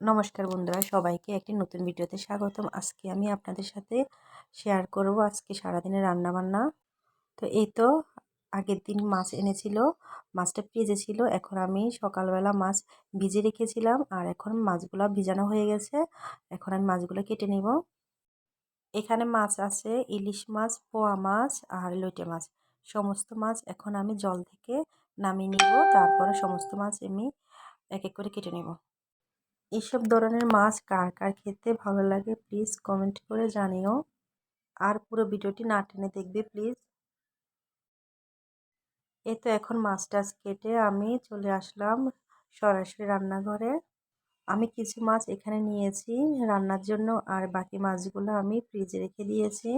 নমস্কার বন্ধুরা, সবাইকে একটি নতুন ভিডিওতে স্বাগতম। আজকে আমি আপনাদের সাথে শেয়ার করব আজকে সারাদিনের রান্না বান্না তো এই তো আগের দিন মাছ এনেছিল, মাছটা ভিজে ছিল, এখন আমি সকালবেলা মাছ ভিজে রেখেছিলাম আর এখন মাছগুলো ভিজানো হয়ে গেছে, এখন আমি মাছগুলো কেটে নিব। এখানে মাছ আছে ইলিশ মাছ, পোয়া মাছ আর লইটে মাছ। সমস্ত মাছ এখন আমি জল থেকে নামিয়ে নিব, তারপরে সমস্ত মাছ আমি এক এক করে কেটে নেব। এসব ধরনের মাছ কার কার খেতে ভালো লাগে প্লিজ কমেন্ট করে জানিও। আর পুরো ভিডিওটি না টেনে দেখবে প্লিজ এই তো এখন মাছ টাছ কেটে আমি চলে আসলাম সরাসরি রান্নাঘরে। আমি কিছু মাছ এখানে নিয়েছি, রান্নার জন্য আর বাকি মাছগুলো আমি ফ্রিজে রেখে দিয়েছি।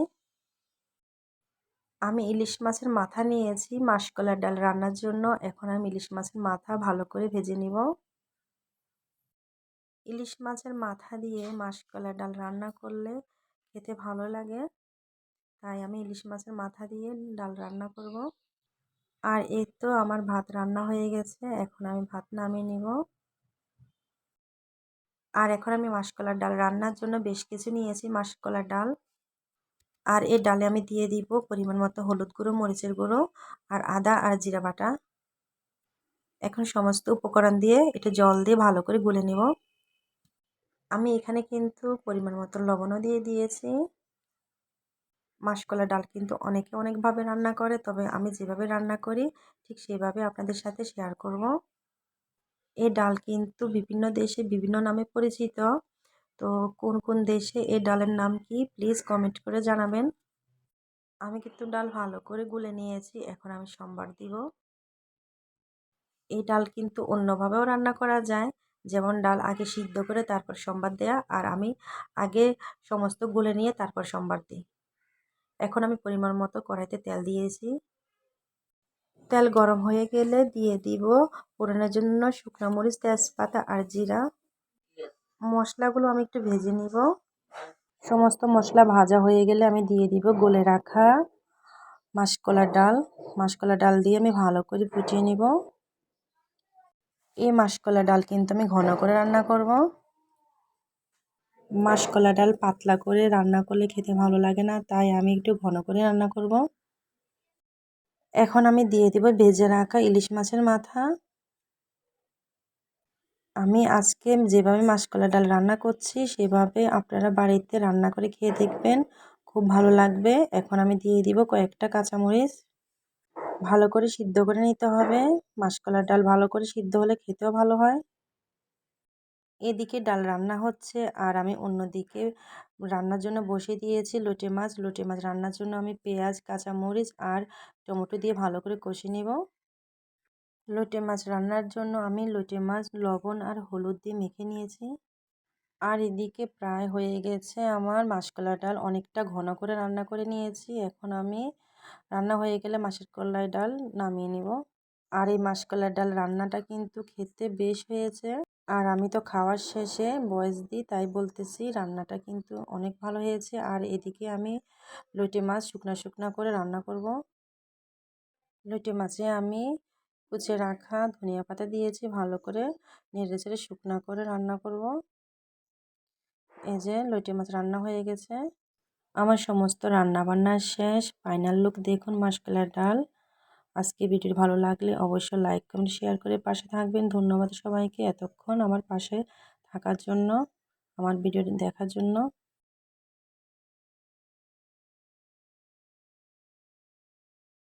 আমি ইলিশ মাছের মাথা নিয়েছি মাসকলার ডাল রান্নার জন্য। এখন আমি ইলিশ মাছের মাথা ভালো করে ভেজে নিব। ইলিশ মাছের মাথা দিয়ে মাসকলা ডাল রান্না করলে খেতে ভালো লাগে। তাই আমি ইলিশ মাছের মাথা দিয়ে ডাল রান্না করব। আর এই তো আমার ভাত রান্না হয়ে গেছে, এখন আমি ভাত নামিয়ে নিব। আর এখন আমি মাসকলার ডাল রান্নার জন্য বেশ কিছু নিয়েছি মাসকলার ডাল। আর এই ডালে আমি দিয়ে দিব পরিমাণ মতো হলুদ গুঁড়ো, মরিচের গুঁড়ো আর আদা আর জিরা বাটা। এখন সমস্ত উপকরণ দিয়ে এটা জল দিয়ে ভালো করে গুলে নেব। আমি এখানে কিন্তু পরিমাণ মতো লবণও দিয়ে দিয়েছি। মাসকলা ডাল কিন্তু অনেকে অনেকভাবে রান্না করে, তবে আমি যেভাবে রান্না করি, ঠিক সেভাবে আপনাদের সাথে শেয়ার করব। এই ডাল কিন্তু বিভিন্ন দেশে বিভিন্ন নামে পরিচিত। তো কোন কোন দেশে এই ডালের নাম কি প্লিজ কমেন্ট করে জানাবেন। আমি কিন্তু ডাল ভালো করে গুলে নিয়েছি, এখন আমি সম্বার দিব। এই ডাল কিন্তু অন্যভাবেও রান্না করা যায়। যেমন ডাল আগে সিদ্ধ করে তারপর সম্বাদ দেয়া আর আমি আগে সমস্ত গুলে নিয়ে তারপর সম্বার দিই। এখন আমি পরিমাণ মতো কড়াইতে তেল দিয়েছি। তেল গরম হয়ে গেলে দিয়ে দিব ফোড়নের জন্য শুকনো মরিচ, তেজপাতা আর জিরা। মশলাগুলো আমি একটু ভেজে নিব। সমস্ত মশলা ভাজা হয়ে গেলে আমি দিয়ে দিব গলে রাখা মাসকলার ডাল। মাসকলার ডাল দিয়ে আমি ভালো করে ফুটিয়ে নিব। এই মাসকলা ডাল কিন্তু আমি ঘন করে রান্না করব। মাসকলা ডাল পাতলা করে রান্না করলে খেতে ভালো লাগে না, তাই আমি একটু ঘন করে রান্না করব। এখন আমি দিয়ে দেব ভেজে রাখা ইলিশ মাছের মাথা। আমি আজকে যেভাবে মাসকলা ডাল রান্না করছি, সেভাবে আপনারা বাড়িতে রান্না করে খেয়ে দেখবেন, খুব ভালো লাগবে। এখন আমি দিয়ে দিব কয়েকটা কাঁচামরিচ। ভালো করে সিদ্ধ করে নিতে হবে। মাসকলার ডাল ভালো করে সিদ্ধ হলে খেতেও ভালো হয়। এদিকে ডাল রান্না হচ্ছে আর আমি অন্যদিকে রান্নার জন্য বসে দিয়েছি লোটে মাছ। লোটে মাছ রান্নার জন্য আমি পেঁয়াজ, কাঁচামরিচ আর টমেটো দিয়ে ভালো করে কষে নেব। লোটে মাছ রান্নার জন্য আমি লোটে মাছ, লবণ আর হলুদ দিয়ে মেখে নিয়েছি। আর এদিকে প্রায় হয়ে গেছে আমার মাসকলা ডাল। অনেকটা ঘন করে রান্না করে নিয়েছি। এখন আমি রান্না হয়ে গেলে মাছের কলাই ডাল নামিয়ে নিব। আর এই মাসকলার ডাল রান্নাটা কিন্তু খেতে বেশ হয়েছে। আর আমি তো খাওয়ার শেষে বয়স দিই, তাই বলতেছি রান্নাটা কিন্তু অনেক ভালো হয়েছে। আর এদিকে আমি লইটে মাছ শুকনা শুকনা করে রান্না করব। লইটে মাছে আমি কুচে রাখা ধনিয়া পাতা দিয়েছি, ভালো করে নেড়ে চেড়ে শুকনা করে রান্না করব। এই যে লইটে মাছ রান্না হয়ে গেছে। আমার সমস্ত রান্না বান্না শেষ। ফাইনাল লুক দেখুন মাসকলার ডাল। আজকে ভিডিও ভালো লাগলে অবশ্যই লাইক কমেন্ট শেয়ার করে পাশে থাকবেন। ধন্যবাদ সবাইকে এতক্ষণ আমার পাশে থাকার জন্য, আমার ভিডিও দেখার জন্য।